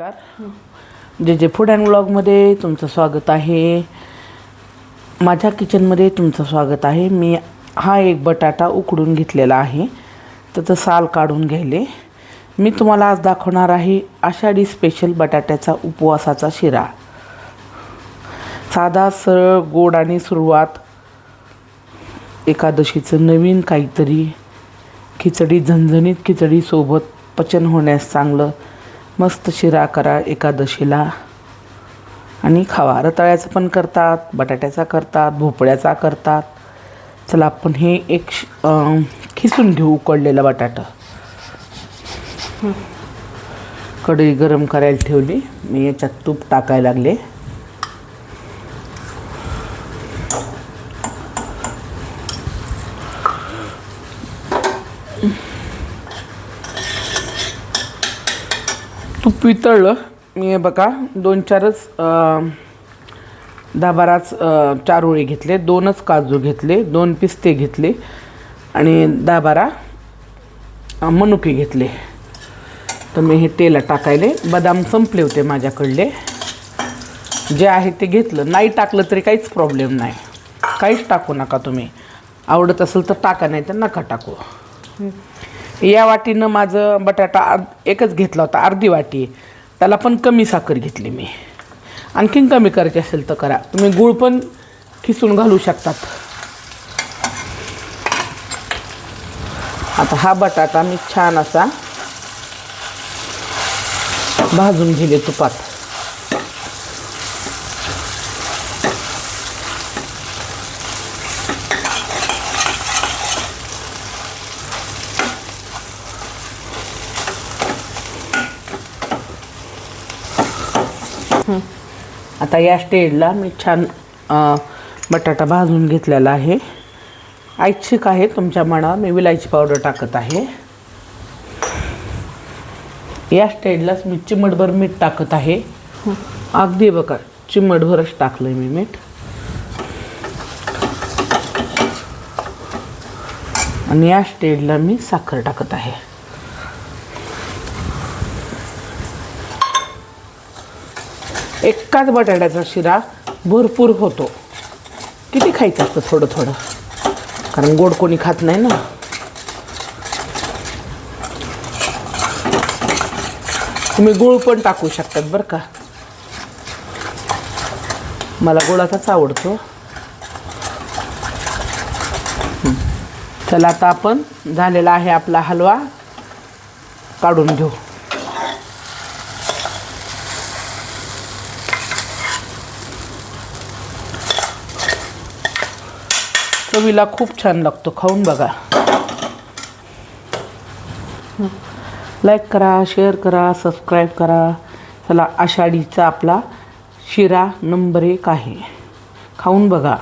नमस्कार. जे जे फूड अँड ब्लॉगमध्ये तुमचं स्वागत आहे. माझ्या किचनमध्ये तुमचं स्वागत आहे. मी हा एक बटाटा उकडून घेतलेला आहे. त्याचं साल काढून घ्यायले. मी तुम्हाला आज दाखवणार आहे आषाढी स्पेशल बटाट्याचा उपवासाचा शिरा. साधा सरळ गोड आणि सुरुवात. एकादशीचं नवीन काहीतरी. खिचडी झणझणीत खिचडीसोबत पचन होण्यास चांगलं मस्त शिरा करा एकादशीला. आणि खावा रताळ्याचं पण करतात बटाट्याचा करतात भोपळ्याचा करतात. चला आपण हे एक खिसून घेऊ उकडलेलं बटाटा. कढई गरम करायला ठेवली. मी याच्यात तूप टाकायला लागले. तूप वितळलं मी बघा दोन चारच दहा बाराच चार ओळी घेतले दोनच काजू घेतले दोन पिस्ते घेतले आणि दहा बारा मनुके घेतले. तर मी हे तेला टाकायले. बदाम संपले होते माझ्याकडले. जे आहे ते घेतलं. नाही टाकलं तरी काहीच प्रॉब्लेम नाही. काहीच टाकू नका तुम्ही. आवडत असेल तर टाका नाही तर नका टाकू. या वाटीनं माझं बटाटा अर् एकच घेतला होता अर्धी वाटी. त्याला पण कमी साखर घेतली मी. आणखीन कमी करायची असेल तर करा. तुम्ही गूळ पण खिसून घालू शकतात. आता हा बटाटा मी छान असा भाजून घेले तुपात. आता या स्टेजला मी छान बटाटा भाजून घेतलेला आहे. ऐच्छिक आहे तुमच्या मना मी विलायची पावडर टाकत आहे. या स्टेजलाच मी चिमटभर मीठ टाकत आहे. अगदी बघा चिमटभरच टाकलं मी मीठ. आणि या स्टेजला मी साखर टाकत आहे. एकाच बटाट्याचा शिरा भरपूर होतो. किती खायचं असतं थोडं थोडं? कारण गोड कोणी खात नाही ना. तुम्ही गुळ पण टाकू शकतात बरं का. मला गुळाचाच आवडतो. चला आता आपण झालेला आहे आपला हलवा. काढून घेऊ. चवीला खूप छान लागतो. खाऊन बघा. लाईक करा शेअर करा सबस्क्राईब करा. चला आषाढीचा आपला शिरा नंबर एक आहे. खाऊन बघा.